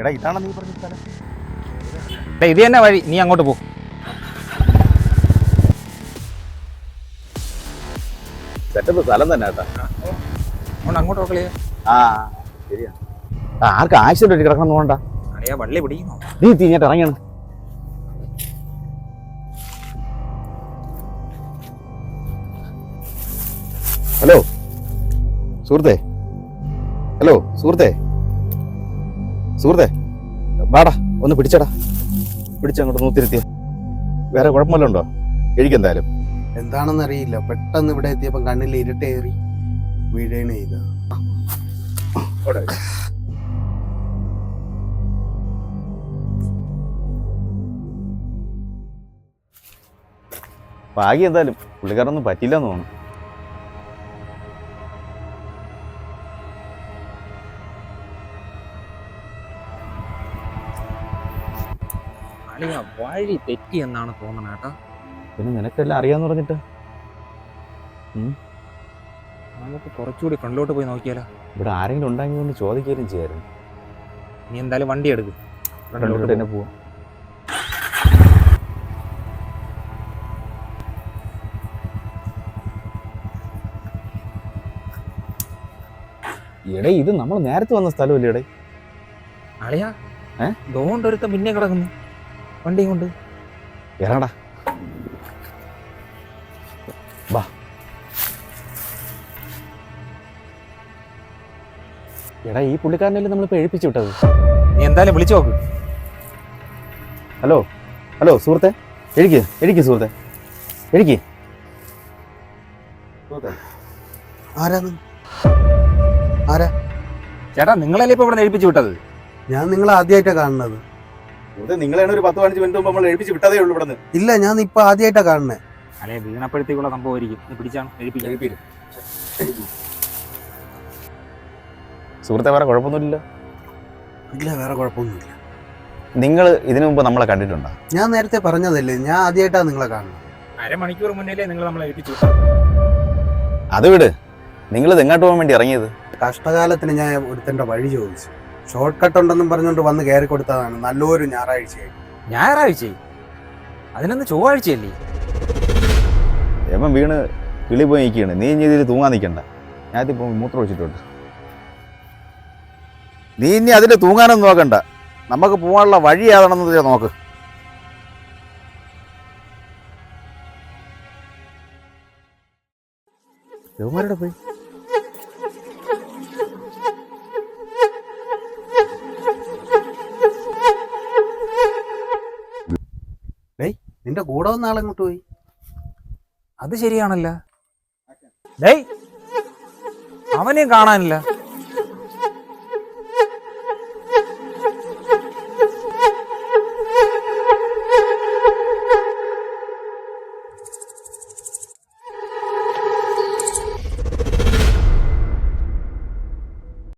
എടാ ഇതാണ് നീ പറഞ്ഞ സ്ഥലം? എടാ ഇത് തന്നെ വഴി. നീ അങ്ങോട്ട് പോ. സെറ്റപ്പ് സ്ഥലം തന്നെ കേട്ടാ. അങ്ങോട്ട് നോക്കളിയാ ആ ശരിയാ. ആർക്ക് ആക്സിഡന്റ് പറ്റി കിടക്കണം പോകണ്ട അളിയാ വള്ളി പിടിക്കുന്നു. നീ തിരിഞ്ഞിട്ട് ഇറങ്ങിയാണ്. ഹലോ സുഹൃത്തെ. ഹലോ സുഹൃത്തെ. സുഹൃത്തെ വാടാ ഒന്ന് പിടിച്ചടാ. പിടിച്ചങ്ങോട്ട് നൂത്തിരുത്തിയ. വേറെ കുഴപ്പമല്ലോ ഉണ്ടോ? കഴിക്കെന്തായാലും എന്താണെന്ന് അറിയില്ല പെട്ടെന്ന് ഇവിടെ എത്തിയപ്പോൾ കണ്ണിൽ ഇരുട്ടേറി വീഴേണ് ചെയ്തത്. ഭാഗ്യം എന്തായാലും. പുള്ളിക്കാരൊന്നും പറ്റില്ലെന്ന് തോന്നുന്നു. അളിയാ വഴി തെറ്റി എന്നാണ് തോന്നണ കേട്ടോ. പിന്നെ നിനക്കെല്ലാം അറിയാന്ന് പറഞ്ഞിട്ട്? നമുക്ക് കുറച്ചുകൂടി ഫ്രണ്ടിലോട്ട് പോയി നോക്കിയാലോ? ഇവിടെ ആരെങ്കിലും ഉണ്ടെങ്കിൽ കൊണ്ട് ചോദിക്കുകയും ചെയ്യായിരുന്നു. നീ എന്തായാലും വണ്ടി എടുക്കും. ഫ്രണ്ടിലോട്ട് തന്നെ പോവാം എടേ ഇത് നമ്മൾ നേരത്തെ വന്ന സ്ഥലമല്ലേ എടേ? അളിയാ ഏ? ദോണ്ടൊരുത്ത പിന്നെ കിടക്കുന്നു. വണ്ടിയും കൊണ്ട് ഇറങ്ങടാ. വാ. എടാ ഈ പുള്ളിക്കാരനല്ലേ നമ്മളിപ്പോ എഴുപ്പിച്ചു വിട്ടത്? നീ എന്തായാലും വിളിച്ചു നോക്ക്. ഹലോ ഹലോ സുഹൃത്തെ. എഴുക്ക് എഴുക്ക് സുഹൃത്തെ. എഴുക്ക്. ആരാന്ന്? ആരാ? ചേട്ടാ നിങ്ങളല്ലേ ഇപ്പൊ ഇവിടെ എഴുപ്പിച്ചു വിട്ടത്? ഞാൻ നിങ്ങളെ ആദ്യമായിട്ടാണ് കാണുന്നത്. സുഹൃത്തെ നിങ്ങളാണ് ഒരു പത്ത് പതിനഞ്ച് മിനിറ്റ് മുമ്പ് നമ്മൾ എഴുപ്പിച്ച് വിട്ടതേ ഉള്ളൂ ഇവിടെ ഇല്ല ഞാൻ ഇപ്പൊ ആദ്യമായിട്ടാ കാണുന്നത് അല്ലെ വീണപ്പോഴത്തേക്കുള്ള സംഭവമായിരിക്കും നീ പിടിച്ചാണ് ഏൽപ്പിക്കാം സുഹൃത്തെ വേറെ കുഴപ്പമൊന്നുമില്ലല്ലോ? ഇല്ല വേറെ കുഴപ്പമൊന്നുമില്ല. നിങ്ങൾ ഇതിനു മുമ്പ് നമ്മളെ കണ്ടിട്ടുണ്ടോ? ഞാൻ നേരത്തെ പറഞ്ഞതല്ലേ ഞാൻ ആദ്യമായിട്ടാണ് നിങ്ങളെ കാണുന്നത്. അരമണിക്കൂർ മുന്നേ നിങ്ങൾ നമ്മളെ ഏൽപ്പിച്ചു അത് വിട്. നിങ്ങൾ ഇത് എങ്ങോട്ട് പോകാൻ വേണ്ടി ഇറങ്ങിയത്? കഷ്ടകാലത്തിന് ഞാൻ ഒരുത്തന്റെ വഴി ചോദിച്ചു. ഷോർട്ട് കട്ട് ഉണ്ടെന്നും പറഞ്ഞുകൊണ്ട് വന്ന് കയറി കൊടുത്തതാണ് നല്ലൊരു ഞായറാഴ്ചയായി. ഞായറാഴ്ച അതിനൊന്ന് ചൊവ്വാഴ്ചയല്ലേ? എപ്പം വീണ് കിളി പോയി നിൽക്കുകയാണ്. നീ ഇനി ഇതിൽ തൂങ്ങാൻ നിൽക്കണ്ട. ഞാൻ ഇതിപ്പോൾ മൂത്രം ഒഴിച്ചിട്ടുണ്ട്. നീ ഇനി അതിൽ തൂങ്ങാനൊന്നും നോക്കണ്ട. നമുക്ക് പോകാനുള്ള വഴി ഏതാണെന്ന് നോക്ക്. യവന്മാരുടെ പോയി? നിന്റെ കൂടെ വന്ന ആളെങ്ങോട്ട് പോയി? അത് ശരിയാണല്ലേ. ഡേയ് അവനെയും കാണാനില്ല.